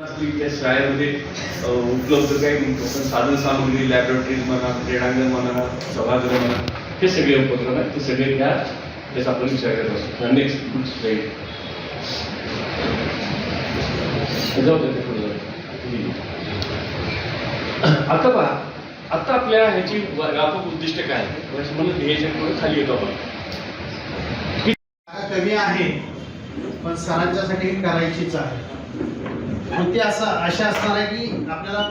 त्या शाळेमध्ये उपलब्ध काही आपण साधन सामुग्री लॅबोरेटरीज म्हणा क्रीडांगण म्हणा सभागृह म्हणा हे सगळे उपक्रम आहेत. ते सगळे त्या त्याचा आपण विचार करत असतो नेक्स्ट जाऊ दे आता पहा आता आपल्या ह्याची व्यापक उद्दिष्ट काय? आहे? म्हणून हे जे खाली येतो आपण. कमी आहे पण सरांच्यासाठी करायचीच आहे. ती असं अशा असणार आहे की आपल्याला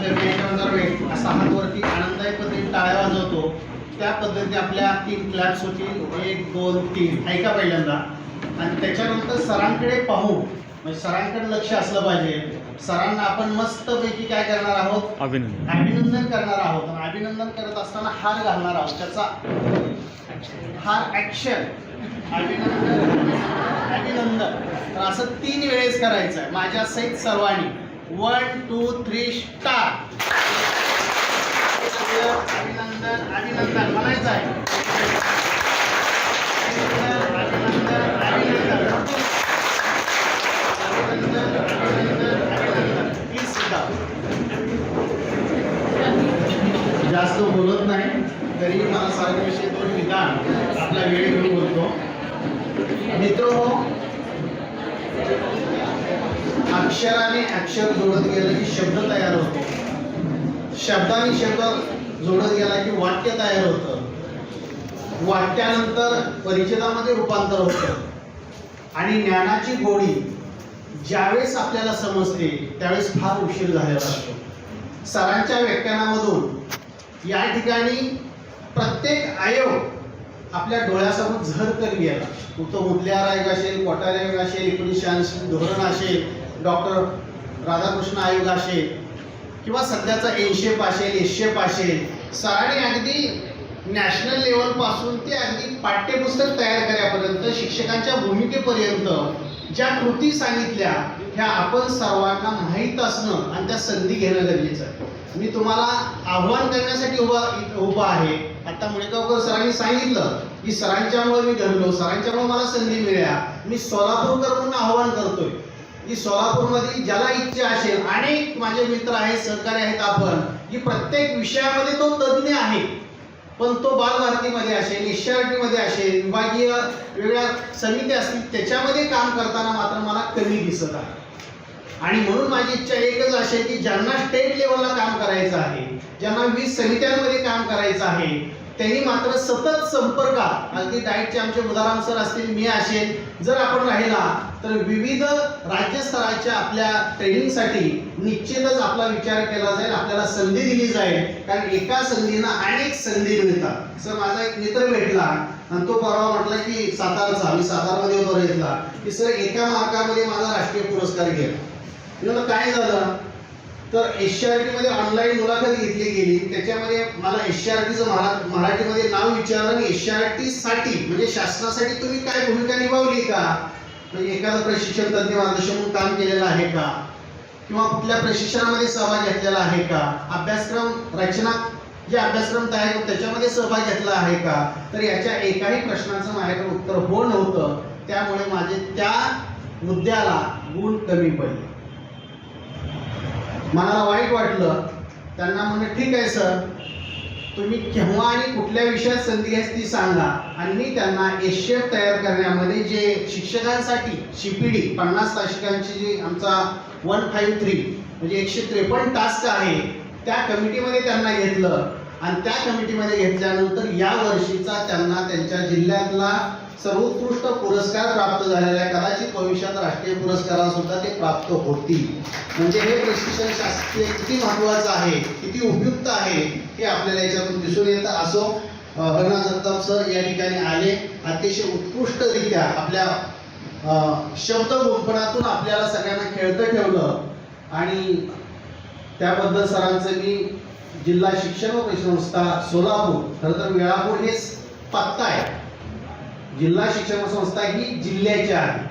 तेव्हा जर वेळ असा हात वरती आनंदायी पद्धतीने टाळ्या वाजवतो. त्या पद्धतीने आपल्या तीन क्लॅप्स होतील. एक दोन तीन. ऐका पहिल्यांदा. आणि त्याच्यानंतर सरांकडे पाहू. म्हणजे सरांकडे लक्ष असलं पाहिजे. सरांना आपण मस्तपैकी काय करणार आहोत? अभिनंदन. अभिनंदन करणार आहोत. आणि अभिनंदन करत असताना हार घालणार आहोत. त्याचा हार ऍक्शन अभिनंदन. तर असं तीन वेळेस करायचं आहे माझ्या सहित सर्वांनी. वन टू थ्री स्टार अभिनंदन अभिनंदन. म्हणायचं आहे जास्त बोलत नाही. तरी मला सारे विषय दोन विधान आपला वेळ घेऊन बोलतो. मित्र अक्षराने अक्षर जोडत गेलं की शब्द तयार होतो. शब्दाने शब्द जोडत गेला की वाक्य तयार होतं. वाक्यानंतर परिच्छेदामध्ये रूपांतर होतं. आणि ज्ञानाची गोडी ज्यावेळेस आपल्याला समजते त्यावेळेस फार उशीर झालेला असतो. सरांच्या व्याख्यानामधून या ठिकाणी प्रत्येक आयोग आपल्या डोळ्यासमोर झळकत गेला. तो मुदल्या आयोग असेल कोटार आयोग असेल एकोणीसशे ऐंशी धोरण असेल डॉक्टर राधाकृष्ण आयोग असेल किंवा सध्याचा एनशेप असेल एशेप असेल सरांनी अगदी नॅशनल लेवलपासून ते अगदी पाठ्यपुस्तक तयार करण्यापर्यंत शिक्षकांच्या भूमिकेपर्यंत ज्या कृती सांगितल्या ह्या आपण सर्वांना माहीत असणं आणि त्या संधी घेणं गरजेचं आहे. मी तुम्हाला आव्हान करण्यासाठी उभा उभा आहे. आता मुळेगावकर सरांनी सांगितलं की सरांच्यामुळे मी घडलो सरांच्यामुळे मला संधी मिळाल्या. मी सोलापूरकर म्हणून आव्हान करतोय. की सोलापूरमध्ये ज्याला इच्छा असेल अनेक माझे मित्र आहेत सहकारी आहेत आपण की प्रत्येक विषयामध्ये तो तज्ज्ञ आहे. पण तो बालभारतीमध्ये असेल एसमध्ये असेल विभागीय वेगळ्या समिती असतील त्याच्यामध्ये काम करताना मात्र मला कमी दिसत आहे. आणि म्हणून माझी इच्छा एकच असेल की ज्यांना स्टेट लेवलला करायचं आहे. ज्यांना वीस समित्यांमध्ये काम करायचं आहे त्यांनी मात्र सतत संपर्कात अगदी डाईटचे आमचे उदाहरण सर असतील मी असेल जर आपण राहिला तर विविध राज्यस्तराच्या आपल्या ट्रेनिंगसाठी निश्चितच आपला विचार केला जाईल आपल्याला संधी दिली जाईल. कारण एका संधीनं अनेक संधी मिळतात. सर माझा एक मित्र भेटला आणि तो परवा म्हटला की सातारचा मी सातारमध्ये होतो इथला की सर एका मार्कामध्ये माझा राष्ट्रीय पुरस्कार गेला. काय झालं? तर एसआरटी मध्ये ऑनलाईन मुलाखत घेतली गेली. त्याच्यामध्ये मला एसआरटीचं मरा मराठीमध्ये नाव विचारलं आणि टी साठी म्हणजे शासनासाठी तुम्ही काय भूमिका निभावली का? म्हणजे एखादं प्रशिक्षण तज्ञ मार्गदर्शन म्हणून काम केलेलं आहे का? किंवा कुठल्या प्रशिक्षणामध्ये सहभाग घेतलेला आहे का? अभ्यासक्रम रचना जे अभ्यासक्रम तयार होतो त्याच्यामध्ये सहभाग घेतला आहे का? तर याच्या एकाही प्रश्नाचं माझ्याकडे उत्तर हो नव्हतं. त्यामुळे माझे त्या मुद्द्याला गुण कमी पडले. मला वाईट वाटलं. त्यांना म्हणलं ठीक आहे सर तुम्ही केव्हा आणि कुठल्या विषयात संधी घ्यायची ती सांगा. आणि मी त्यांना एशियप तयार करण्यामध्ये जे शिक्षकांसाठी शिपीडी पन्नास तासिकांची जी आमचा वन फाईव्ह थ्री म्हणजे एकशे त्रेपन्न टास्क आहे त्या कमिटीमध्ये त्यांना घेतलं. आणि त्या कमिटीमध्ये घेतल्यानंतर या वर्षीचा त्यांना त्यांच्या जिल्ह्यातला सर्वोत्कृष्ट पुरस्कार प्राप्त झालेला आहे कदाचित भविष्यात राष्ट्रीय पुरस्काराला सुद्धा ते प्राप्त होतील. म्हणजे हे प्रशिक्षण शास्त्रीय किती महत्वाचं आहे किती उपयुक्त आहे हे आपल्याला याच्यातून दिसून येतं. असो हरणा जगताप सर या ठिकाणी आले. अतिशय उत्कृष्टरित्या आपल्या शब्द गुंफणातून आपल्याला सगळ्यांना खेळतं ठेवलं. आणि त्याबद्दल सरांचं मी जिल्हा शिक्षण व संस्था सोलापूर खरं तर वेळापूर हेच पत्ता आहे. जिल्हा शिक्षण संस्था ही जिल्ह्याची आहे.